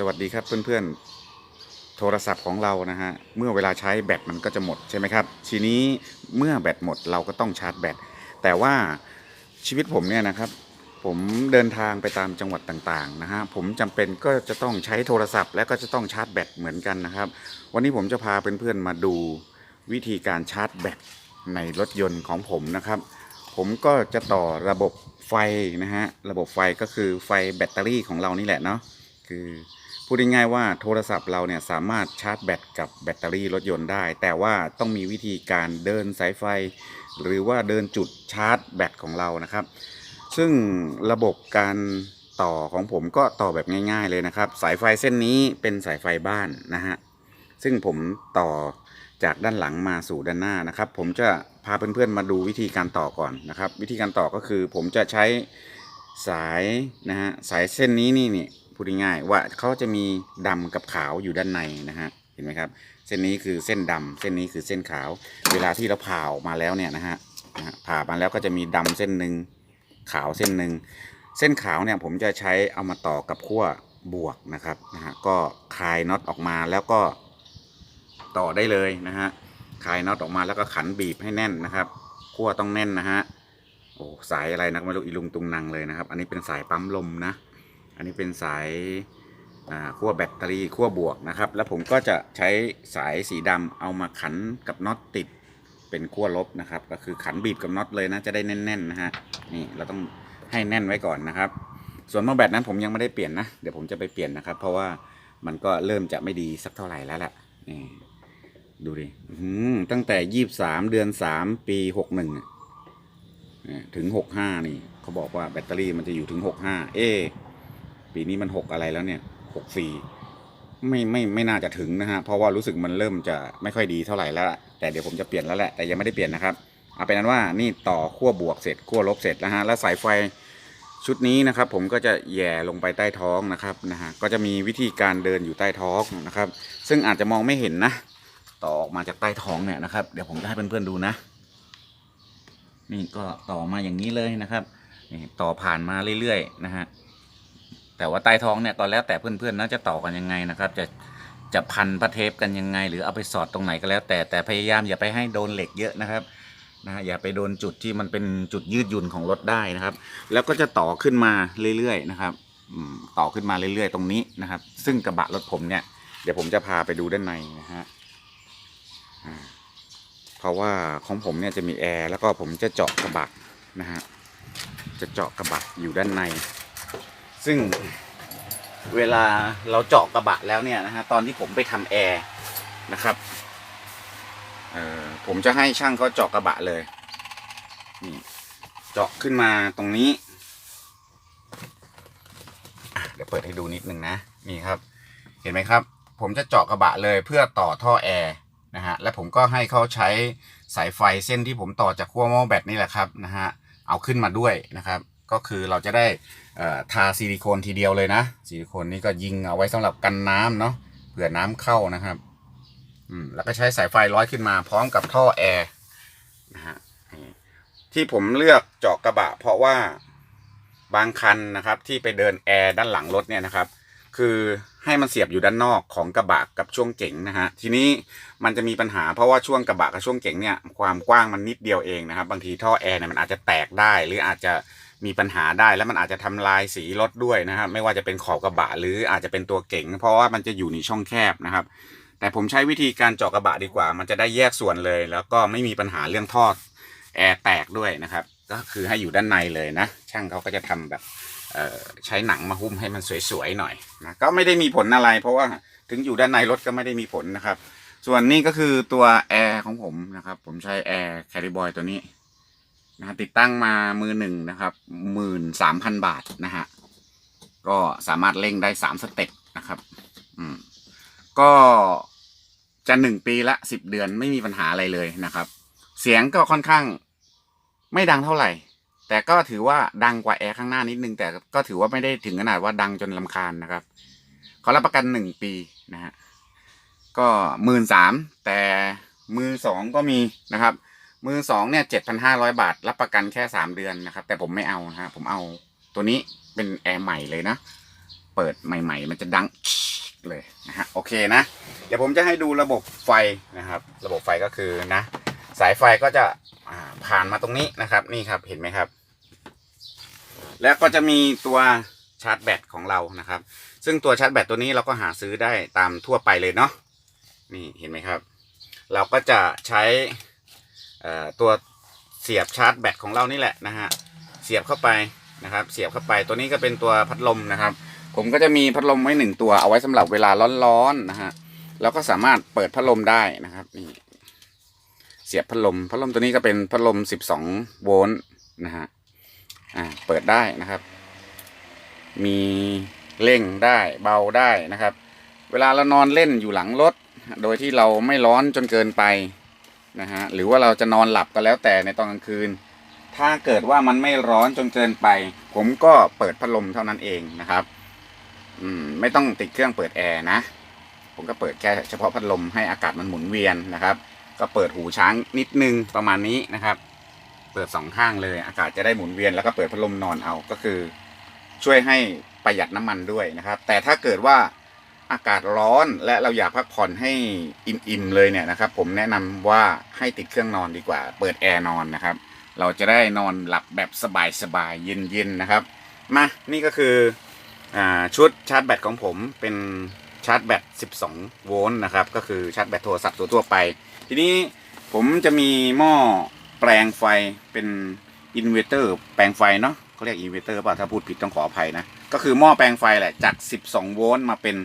สวัสดีครับเพื่อนๆ โทรศัพท์ของเรานะฮะ เมื่อเวลาใช้แบตมันก็จะหมดใช่ไหมครับ ทีนี้เมื่อแบตหมดเราก็ต้องชาร์จแบต แต่ว่าชีวิตผมเนี่ยนะครับ ผมเดินทางไปตามจังหวัดต่างๆนะฮะ ผมจำเป็นก็จะต้องใช้โทรศัพท์ และก็จะต้องชาร์จแบตเหมือนกันนะครับ วันนี้ผมจะพาเพื่อนๆมาดูวิธีการชาร์จแบตในรถยนต์ของผมนะครับ ผมก็จะต่อระบบไฟนะฮะ ระบบไฟก็คือไฟแบตเตอรี่ของเรานี่แหละเนาะ คือ พูดง่ายๆว่าโทรศัพท์เราเนี่ยสามารถชาร์จแบตกับแบตเตอรี่รถยนต์ได้ แต่ว่าต้องมีวิธีการเดินสายไฟ หรือว่าเดินจุดชาร์จแบตของเรานะครับ ซึ่งระบบการต่อของผมก็ต่อแบบง่าย ๆเลยนะครับ สายไฟเส้นนี้เป็นสายไฟบ้านนะฮะซึ่งผมต่อจากด้านหลังมาสู่ด้านหน้านะครับ ผมจะพาเพื่อนๆมาดูวิธีการต่อก่อนนะครับ วิธีการต่อก็คือผมจะใช้สายนะฮะสายเส้นนี้นี่นี่ พูดง่ายๆว่าเขาจะมีดำกับขาวอยู่ด้านในนะฮะเห็นไหมครับ เส้นนี้คือเส้นดำเส้นนี้คือเส้นขาว เวลาที่เราผ่าออกมาแล้วเนี่ยนะฮะผ่ามาแล้วก็จะมีดำเส้นหนึ่งขาวเส้นหนึ่งเส้นขาวเนี่ยผมจะใช้เอามาต่อกับขั้วบวกนะครับนะฮะก็คลายน็อตออกมาแล้วก็ต่อได้เลยนะฮะคลายน็อตออกมาแล้วก็ขันบีบให้แน่นนะครับขั้วต้องแน่นนะฮะโอ้สายอะไรนะไม่รู้อีลุงตุงนังเลยนะครับ อันนี้เป็นสายปั๊มลมนะ อันนี้เป็นสายขั้วแบตเตอรี่ขั้วบวกนะครับ แล้วผมก็จะใช้สายสีดำเอามาขันกับน็อตติดเป็นขั้วลบนะครับ ก็คือขันบีบกับน็อตเลยนะจะได้แน่นๆนะฮะนี่เราต้องให้แน่นไว้ก่อนนะครับ ส่วนหม้อแบตนั้นผมยังไม่ได้เปลี่ยนนะเดี๋ยวผมจะไปเปลี่ยนนะครับ เพราะว่ามันก็เริ่มจะไม่ดีสักเท่าไหร่แล้วแหละนี่ดูดิตั้งแต่ยี่สามเดือนสามปีหกหนึ่งถึงหกห้านี่เขาบอกว่าแบตเตอรี่มันจะอยู่ถึงหกห้าเอะ ปีนี้มันหกอะไรแล้วเนี่ยหกสี่ไม่ไม่ไม่น่าจะถึงนะฮะเพราะว่ารู้สึกมันเริ่มจะไม่ค่อยดีเท่าไหร่แล้วแต่เดี๋ยวผมจะเปลี่ยนแล้วแหละแต่ยังไม่ได้เปลี่ยนนะครับเอาเป็นนั้นว่านี่ต่อขั้วบวกเสร็จขั้วลบเสร็จแล้วฮะแล้วสายไฟชุดนี้นะครับ ผมก็จะแย่ลงไปใต้ท้องนะครับนะฮะก็จะมีวิธีการเดินอยู่ใต้ท้องนะครับ ซึ่งอาจจะมองไม่เห็นนะ ต่อออกมาจากใต้ท้องเนี่ยนะครับ เดี๋ยวผมจะให้เพื่อนๆดูนะ นี่ก็ต่อมาอย่างนี้เลยนะครับนี่ต่อผ่านมาเรื่อยๆนะฮะ แต่ว่าใต้ท้องเนี่ยก็แล้วแต่เพื่อนๆนะจะต่อกันยังไงนะครับ จะจะพันประเทปกันยังไง หรือเอาไปสอดตรงไหนก็แล้ว แต่แต่พยายามอย่าไปให้โดนเหล็กเยอะนะครับนะฮะอย่าไปโดนจุดที่มันเป็นจุดยืดหยุ่นของรถได้นะครับ แล้วก็จะต่อขึ้นมาเรื่อยๆนะครับต่อขึ้นมาเรื่อยๆ ตรงนี้นะครับ ซึ่งกระบะรถผมเนี่ยเดี๋ยวผมจะพาไปดูด้านในนะฮะเพราะว่าของผมเนี่ยจะมีแอร์แล้วก็ผมจะเจาะกระบะนะฮะจะเจาะกระบะอยู่ด้านใน ซึ่งเวลาเราเจาะกระบะแล้วเนี่ยนะฮะตอนที่ผมไปทำแอร์นะครับเออผมจะให้ช่างเขาเจาะกระบะเลยนี่เจาะขึ้นมาตรงนี้ เดี๋ยวเปิดให้ดูนิดนึงนะนี่ครับ เห็นไหมครับ ผมจะเจาะกระบะเลยเพื่อต่อท่อแอร์นะฮะและผมก็ให้เขาใช้สายไฟเส้นที่ผมต่อจากขั้วหม้อแบตนี่แหละครับนะฮะเอาขึ้นมาด้วยนะครับ ก็คือเราจะได้ทาซิลิโคนทีเดียวเลยนะซิลิโคนนี่ก็ยิงเอาไว้สำหรับกันน้ำเนาะเผื่อน้ำเข้านะครับอืมแล้วก็ใช้สายไฟร้อยขึ้นมาพร้อมกับท่อแอร์นะฮะที่ผมเลือกเจาะกระบะ เพราะว่าบางคันนะครับที่ไปเดินแอร์ด้านหลังรถเนี่ยนะครับ คือให้มันเสียบอยู่ด้านนอกของกระบะกับช่วงเก๋งนะฮะทีนี้มันจะมีปัญหาเพราะว่าช่วงกระบะกับช่วงเก๋งเนี่ยความกว้างมันนิดเดียวเองนะครับ บางทีท่อแอร์เนี่ยมันอาจจะแตกได้หรืออาจจะ มีปัญหาได้แล้วมันอาจจะทำลายสีรถด้วยนะครับ ไม่ว่าจะเป็นขอบกระบะหรืออาจจะเป็นตัวเก๋งเพราะว่ามันจะอยู่ในช่องแคบนะครับ แต่ผมใช้วิธีการเจาะกระบะดีกว่า มันจะได้แยกส่วนเลย แล้วก็ไม่มีปัญหาเรื่องท่อแอร์แตกด้วยนะครับ ก็คือให้อยู่ด้านในเลยนะ ช่างเขาก็จะทำแบบใช้หนังมาหุ้มให้มันสวยๆหน่อยนะก็ไม่ได้มีผลอะไร เพราะว่าถึงอยู่ด้านในรถก็ไม่ได้มีผลนะครับ ส่วนนี้ก็คือตัวแอร์ของผมนะครับ ผมใช้แอร์แคริบอยตัวนี้ นะติดตั้งมามือหนึ่งนะครับหมื่นสามพันบาทนะฮะก็สามารถเร่งได้สามสเต็ปนะครับ อืม ก็จะหนึ่งปีละสิบเดือนไม่มีปัญหาอะไรเลยนะครับ เสียงก็ค่อนข้างไม่ดังเท่าไหร่ แต่ก็ถือว่าดังกว่าแอร์ข้างหน้านิดนึง แต่ก็ถือว่าไม่ได้ถึงขนาดว่าดังจนลำคาญนะครับเขารับประกันหนึ่งปีนะฮะก็หมื่นสามแต่มือสองก็มีนะครับ มือสองเนี่ยเจ็ดพันห้าร้อยบาท รับประกันแค่สามเดือนนะครับ แต่ผมไม่เอานะฮะผมเอาตัวนี้เป็นแอร์ใหม่เลยนะ เปิดใหม่ ๆ มันจะดังเลยนะฮะโอเคนะ เดี๋ยวผมจะให้ดูระบบไฟนะครับ ระบบไฟก็คือนะ สายไฟก็จะผ่านมาตรงนี้นะครับ นี่ครับเห็นไหมครับ แล้วก็จะมีตัวชาร์จแบตของเรานะครับ ซึ่งตัวชาร์จแบตตัวนี้เราก็หาซื้อได้ตามทั่วไปเลยเนาะนี่เห็นไหมครับ เราก็จะใช้ ตัวเสียบชาร์จแบตของเรานี่แหละนะฮะเสียบเข้าไปนะครับ เสียบเข้าไปตัวนี้ก็เป็นตัวพัดลมนะครับ ผมก็จะมีพัดลมไว้หนึ่งตัวเอาไว้สำหรับเวลาร้อนๆนะฮะแล้วก็สามารถเปิดพัดลมได้นะครับนี่เสียบพัดลมพัดลมตัวนี้ก็เป็นพัดลม 12 โวลต์นะฮะอ่าเปิดได้นะครับ มีเร่งได้เบาได้นะครับ เวลาเรานอนเล่นอยู่หลังรถ โดยที่เราไม่ร้อนจนเกินไป นะฮะหรือว่าเราจะนอนหลับก็แล้วแต่ในตอนกลางคืน ถ้าเกิดว่ามันไม่ร้อนจนเกินไป ผมก็เปิดพัดลมเท่านั้นเองนะครับ อืมไม่ต้องติดเครื่องเปิดแอร์นะผมก็เปิดแค่เฉพาะพัดลมให้อากาศมันหมุนเวียนนะครับ ก็เปิดหูช้างนิดนึงประมาณนี้นะครับ เปิดสองข้างเลยอากาศจะได้หมุนเวียนแล้วก็เปิดพัดลมนอนเอาก็คือ ช่วยให้ประหยัดน้ำมันด้วยนะครับ แต่ถ้าเกิดว่า อากาศร้อนและเราอยากพักผ่อนให้อิ่มๆเลยเนี่ยนะครับ ผมแนะนำว่าให้ติดเครื่องนอนดีกว่า เปิดแอร์นอนนะครับ เราจะได้นอนหลับแบบสบายๆเย็นๆนะครับมานี่ก็คืออชุดชาร์จแบตของผมเป็นชาร์จแบต 12 โวลต์นะครับ ก็คือชาร์จแบตโทรศัพท์ทั่วไป ทีนี้ผมจะมีหม้อแปลงไฟเป็นอินเวอร์เตอร์แปลงไฟเนาะเขาเรียกอินเวอร์เตอร์ป่ะถ้าพูดผิดต้องขออภัยนะ ก็คือหม้อแปลงไฟแหละจาก 12 โวลต์มาเป็น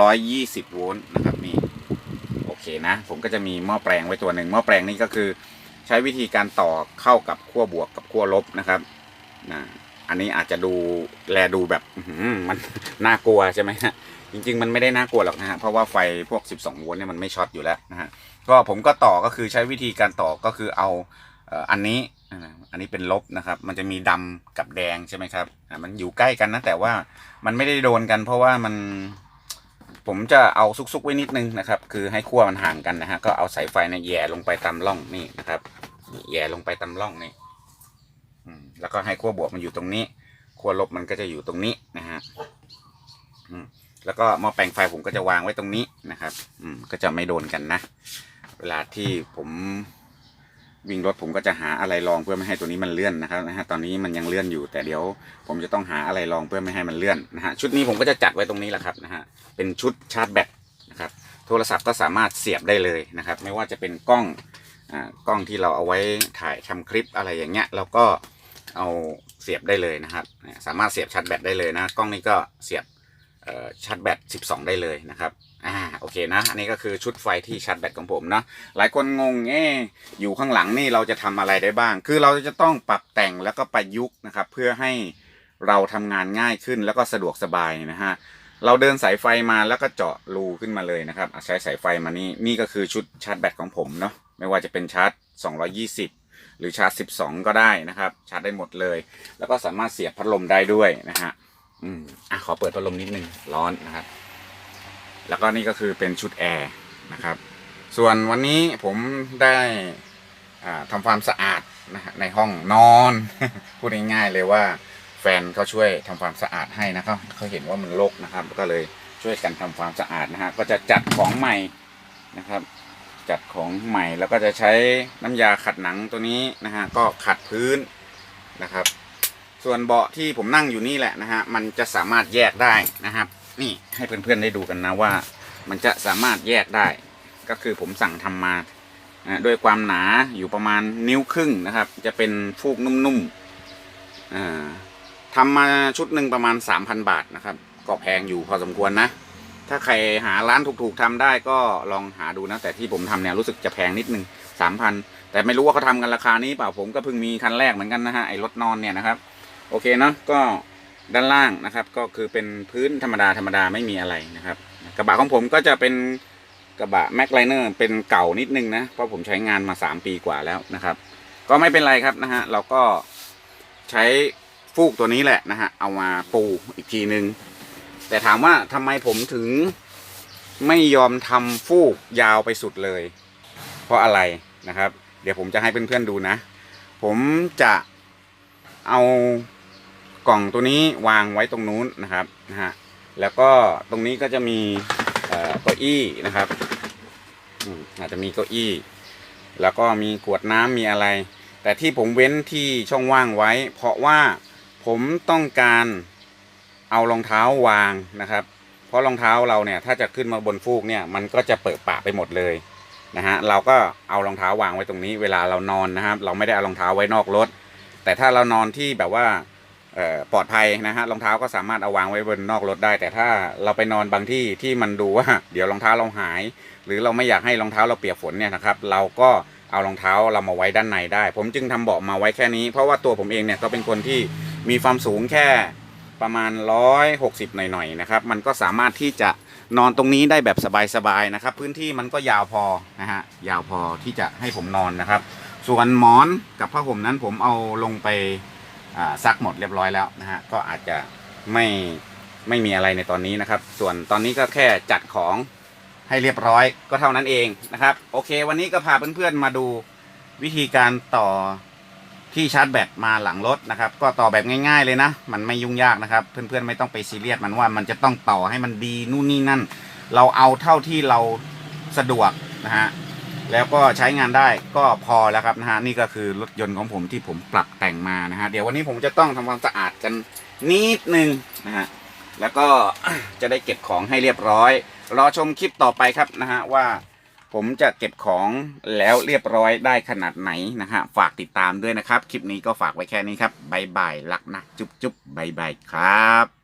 220 โวลต์นะครับนี่โอเคนะ ผมก็จะมีหม้อแปลงไว้ตัวหนึ่งหม้อแปลงนี้ก็คือใช้วิธีการต่อเข้ากับขั้วบวกกับขั้วลบนะครับนะอันนี้อาจจะดูแลดูแบบมันน่ากลัวใช่ไหมฮะจริง ๆ มันไม่ได้น่ากลัวหรอกนะฮะเพราะว่าไฟพวก 12 โวลต์เนี่ยมันไม่ช็อตอยู่แล้วนะฮะก็ผมก็ต่อก็คือใช้วิธีการต่อก็คือเอาอันนี้ อันนี้เป็นลบนะครับ มันจะมีดำกับแดงใช่ไหมครับอ่ามันอยู่ใกล้กันนะแต่ว่ามันไม่ได้โดนกัน เพราะว่ามันผมจะเอาซุกๆไว้นิดนึงนะครับ คือให้ขั้วมันห่างกันนะฮะก็เอาสายไฟเนี่ยแย่ลงไปตามร่องนี่นะครับแย่ลงไปตามร่องนี่แล้วก็ให้ขั้วบวกมันอยู่ตรงนี้ขั้วลบมันก็จะอยู่ตรงนี้นะฮะแล้วก็หม้อแปลงไฟผมก็จะวางไว้ตรงนี้นะครับ อืมก็จะไม่โดนกันนะ เวลาที่ผม วิ่งรถผมก็จะหาอะไรรองเพื่อไม่ให้ตัวนี้มันเลื่อนนะครับนะฮะตอนนี้มันยังเลื่อนอยู่ แต่เดี๋ยวผมจะต้องหาอะไรรองเพื่อไม่ให้มันเลื่อนนะฮะชุดนี้ผมก็จะจัดไว้ตรงนี้แหละครับนะฮะเป็นชุดชาร์จแบตนะครับโทรศัพท์ก็สามารถเสียบได้เลยนะครับ ไม่ว่าจะเป็นกล้องอ่ากล้องที่เราเอาไว้ถ่ายทำคลิปอะไรอย่างเงี้ยเราก็เอาเสียบได้เลยนะครับ สามารถเสียบชาร์จแบตได้เลยนะกล้องนี้ก็เสียบอ่อชาร์จแบต 12 ได้เลยนะครับ อ่าโอเคนะ อันนี้ก็คือชุดไฟที่ชาร์จแบตของผมนะหลายคนงงเอ๊อยู่ข้างหลังนี่เราจะทำอะไรได้บ้าง คือเราจะต้องปรับแต่งแล้วก็ประยุกต์นะครับ เพื่อให้เราทำงานง่ายขึ้นแล้วก็สะดวกสบายนะฮะเราเดินสายไฟมาแล้วก็เจาะรูขึ้นมาเลยนะครับอะใช้สายไฟมานี่นี่ก็คือชุดชาร์จแบตของผมเนาะไม่ว่าจะเป็นชาร์จ 220 หรือชาร์จ 12 ก็ได้นะครับ ชาร์จได้หมดเลย แล้วก็สามารถเสียบพัดลมได้ด้วยนะฮะอืมอะขอเปิดพัดลมนิดนึงร้อนนะครับ แล้วก็นี่ก็คือเป็นชุดแอร์นะครับ ส่วนวันนี้ผมได้อ่าทำความสะอาดนะในห้องนอน พูดง่ายๆเลยว่าแฟนเขาช่วยทำความสะอาดให้นะครับเขาเห็นว่ามันรกนะครับ ก็เลยช่วยกันทำความสะอาดนะฮะก็จะจัดของใหม่นะครับ จัดของใหม่แล้วก็จะใช้น้ำยาขัดหนังตัวนี้นะฮะก็ขัดพื้นนะครับ ส่วนเบาะที่ผมนั่งอยู่นี่แหละนะฮะมันจะสามารถแยกได้นะครับ นี่ให้เพื่อนๆได้ดูกันนะว่า มันจะสามารถแยกได้ ก็คือผมสั่งทำมาด้วยความหนาอยู่ประมาณนิ้วครึ่งนะครับ จะเป็นฟูกนุ่มๆอ่าทำมาชุดหนึ่งประมาณ 3,000 บาทนะครับ ก็แพงอยู่พอสมควรนะ ถ้าใครหาร้านถูกๆทำได้ก็ลองหาดูนะ แต่ที่ผมทำเนี่ยรู้สึกจะแพงนิดนึง 3,000 แต่ไม่รู้ว่าเขาทำกันราคานี้เปล่าผมก็เพิ่งมีคันแรกเหมือนกันนะฮะไอ้รถนอนเนี่ยนะครับ โอเคเนาะก็ ด้านล่างนะครับ ก็คือเป็นพื้นธรรมดาธรรมดาไม่มีอะไรนะครับ กระบะของผมก็จะเป็นกระบะแม็กไลเนอร์เป็นเก่านิดนึงนะ เพราะผมใช้งานมา 3 ปีกว่าแล้วนะครับ ก็ไม่เป็นไรครับนะฮะเราก็ใช้ฟูกตัวนี้แหละนะฮะเอามาปูอีกทีนึง แต่ถามว่าทำไมผมถึงไม่ยอมทำฟูกยาวไปสุดเลย เพราะอะไรนะครับ เดี๋ยวผมจะให้เพื่อนๆดูนะ ผมจะเอา กล่องตัวนี้วางไว้ตรงนู้นนะครับนะฮะแล้วก็ตรงนี้ก็จะมีเอ่อเก้าอี้นะครับอาจจะมีเก้าอี้ แล้วก็มีขวดน้ำมีอะไร แต่ที่ผมเว้นที่ช่องว่างไว้ เพราะว่าผมต้องการเอารองเท้าวางนะครับ เพราะรองเท้าเราเนี่ยถ้าจะขึ้นมาบนฟูกเนี่ยมันก็จะเปิดปะไปหมดเลยนะฮะเราก็เอารองเท้าวางไว้ตรงนี้ เวลาเรานอนนะครับ เราไม่ได้เอารองเท้าไว้นอกรถ แต่ถ้าเรานอนที่แบบว่า ปลอดภัยนะฮะรองเท้าก็สามารถเอาวางไว้บนนอกรถได้ แต่ถ้าเราไปนอนบางที่ที่มันดูว่าเดี๋ยวรองเท้าเราหาย หรือเราไม่อยากให้รองเท้าเราเปียกฝนเนี่ยนะครับเราก็เอารองเท้าเรามาไว้ด้านในได้ ผมจึงทำเบาะมาไว้แค่นี้ เพราะว่าตัวผมเองเนี่ยก็เป็นคนที่มีความสูงแค่ประมาณ 160 หน่อยๆนะครับมันก็สามารถที่จะนอนตรงนี้ได้แบบสบายๆนะครับ พื้นที่มันก็ยาวพอนะฮะยาวพอที่จะให้ผมนอนนะครับ ส่วนหมอนกับผ้าห่มนั้นผมเอาลงไป ซักหมดเรียบร้อยแล้วนะฮะก็อาจจะไม่ไม่มีอะไรในตอนนี้นะครับ ส่วนตอนนี้ก็แค่จัดของให้เรียบร้อยก็เท่านั้นเองนะครับ โอเค วันนี้ก็พาเพื่อนๆมาดูวิธีการต่อที่ชาร์จแบตมาหลังรถนะครับ ก็ต่อแบบง่าย ๆ เลยนะ มันไม่ยุ่งยากนะครับ เพื่อนๆไม่ต้องไปซีเรียสมันว่ามันจะต้องต่อให้มันดีนู่นนี่นั่น เราเอาเท่าที่เราสะดวกนะฮะ แล้วก็ใช้งานได้ก็พอแล้วครับนะฮะนี่ก็คือรถยนต์ของผมที่ผมปรับแต่งมานะฮะเดี๋ยววันนี้ผมจะต้องทำความสะอาดกันนิดนึงนะฮะแล้วก็จะได้เก็บของให้เรียบร้อย รอชมคลิปต่อไปครับนะฮะว่าผมจะเก็บของแล้วเรียบร้อยได้ขนาดไหนนะฮะฝากติดตามด้วยนะครับ คลิปนี้ก็ฝากไว้แค่นี้ครับบายบายรักนะจุ๊บจุ๊บบายบายครับ